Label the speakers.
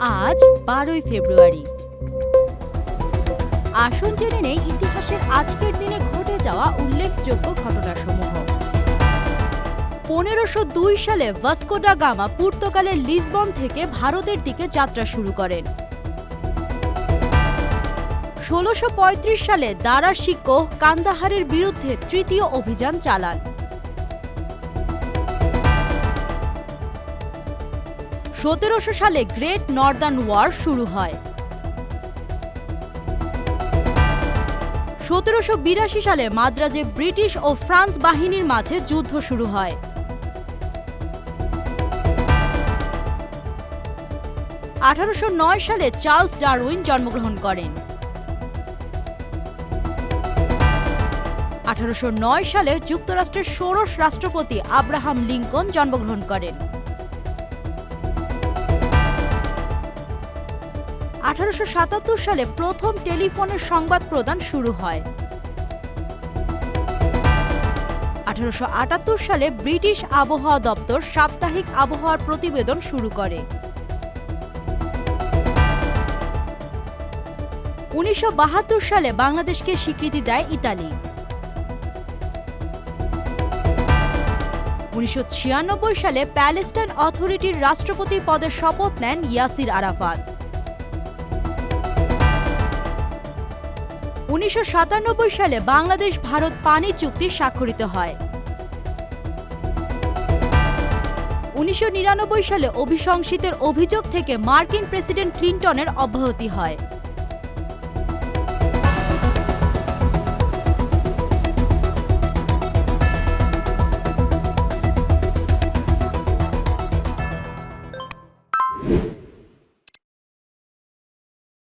Speaker 1: আজ বারোই ফেব্রুয়ারি। আসুন জেনে নেই ইতিহাসের আজকের দিনে ঘটে যাওয়া উল্লেখযোগ্য ঘটনাসমূহ। পনেরোশো দুই সালে ভাস্কোডা গামা পর্তুগালের লিসবন থেকে ভারতের দিকে যাত্রা শুরু করেন। ষোলোশো সালে দারা শিকোহ কান্দাহারের বিরুদ্ধে তৃতীয় অভিযান চালান। সতেরোশো সালে গ্রেট নর্দার্ন ওয়ার শুরু হয়। সতেরোশো বিরাশি সালে মাদ্রাজে ব্রিটিশ ও ফ্রান্স বাহিনীর মাঝে যুদ্ধ শুরু হয়। আঠারোশো নয় সালে চার্লস ডারউইন জন্মগ্রহণ করেন। আঠারোশো নয় সালে যুক্তরাষ্ট্রের ষোড়শ রাষ্ট্রপতি আব্রাহাম লিঙ্কন জন্মগ্রহণ করেন। আঠারোশো সাতাত্তর সালে প্রথম টেলিফোনের সংবাদ প্রদান শুরু হয়। আঠারোশো আটাত্তর সালে ব্রিটিশ আবহাওয়া দপ্তর সাপ্তাহিক আবহাওয়ার প্রতিবেদন শুরু করে। উনিশশো বাহাত্তর সালে বাংলাদেশকে স্বীকৃতি দেয় ইতালি। উনিশশো ছিয়ানব্বই সালে প্যালেস্টাইন অথরিটির রাষ্ট্রপতির পদে শপথ নেন ইয়াসির আরাফাত। উনিশশো সাতানব্বই সালে বাংলাদেশ ভারত পানি চুক্তি স্বাক্ষরিত হয়। উনিশশো নিরানব্বই সালে অভিশংসিতের অভিযোগ থেকে মার্কিন প্রেসিডেন্ট ক্লিন্টনের অব্যাহতি হয়।